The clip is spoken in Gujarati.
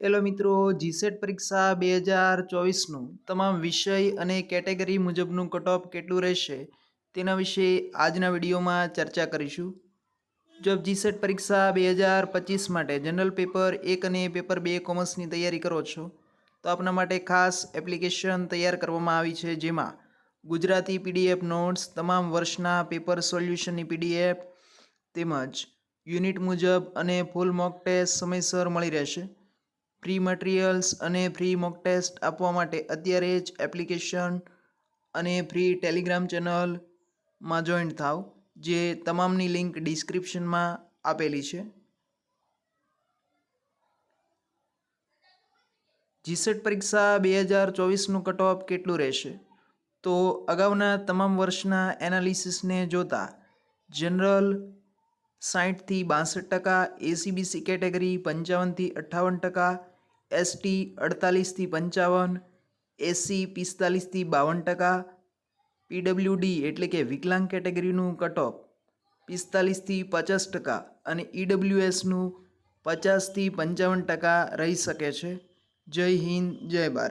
હેલો મિત્રો જીસેટ પરીક્ષા બે હજાર ચોવીસનું તમામ વિષય અને કેટેગરી મુજબનું કટઓફ કેટલું રહેશે તેના વિશે આજના વિડીયોમાં ચર્ચા કરીશું. જો જીસેટ પરીક્ષા બે હજાર પચીસ માટે જનરલ પેપર એક અને પેપર બે કોમર્સની તૈયારી કરો છો, તો આપના માટે ખાસ એપ્લિકેશન તૈયાર કરવામાં આવી છે જેમાં ગુજરાતી પીડીએફ નોટ્સ તમામ વર્ષના પેપર સોલ્યુશનની પીડીએફ તેમજ યુનિટ મુજબ અને ફૂલ મોક ટેસ્ટ સમયસર મળી રહેશે. ફ્રી મટીરિયલ્સ અને ફ્રી મોક ટેસ્ટ આપવા માટે અત્યારે જ એપ્લિકેશન અને ફ્રી ટેલિગ્રામ ચેનલમાં જોઈન્ટ થાવ, જે તમામની લિંક ડિસ્ક્રિપ્શનમાં આપેલી છે. જીસેટ પરીક્ષા બે હજાર ચોવીસનું કટ ઓફ કેટલું રહેશે? તો અગાઉના તમામ વર્ષના એનાલિસિસને જોતાં, જનરલ સાહીઠથી બાસઠ ટકા એસીબીસી કેટેગરી પંચાવનથી અઠ્ઠાવન ટકા એસટી અડતાલીસથી પંચાવન એસસી પિસ્તાલીસથી બાવન ટકા પીડબ્લ્યુડી એટલે કે વિકલાંગ કેટેગરીનું કટઓફ પિસ્તાલીસથી પચાસ ટકા અને ઈડબ્લ્યુએસનું પચાસથી પંચાવન ટકા રહી શકે છે. જય હિન્દ, જય ભારત.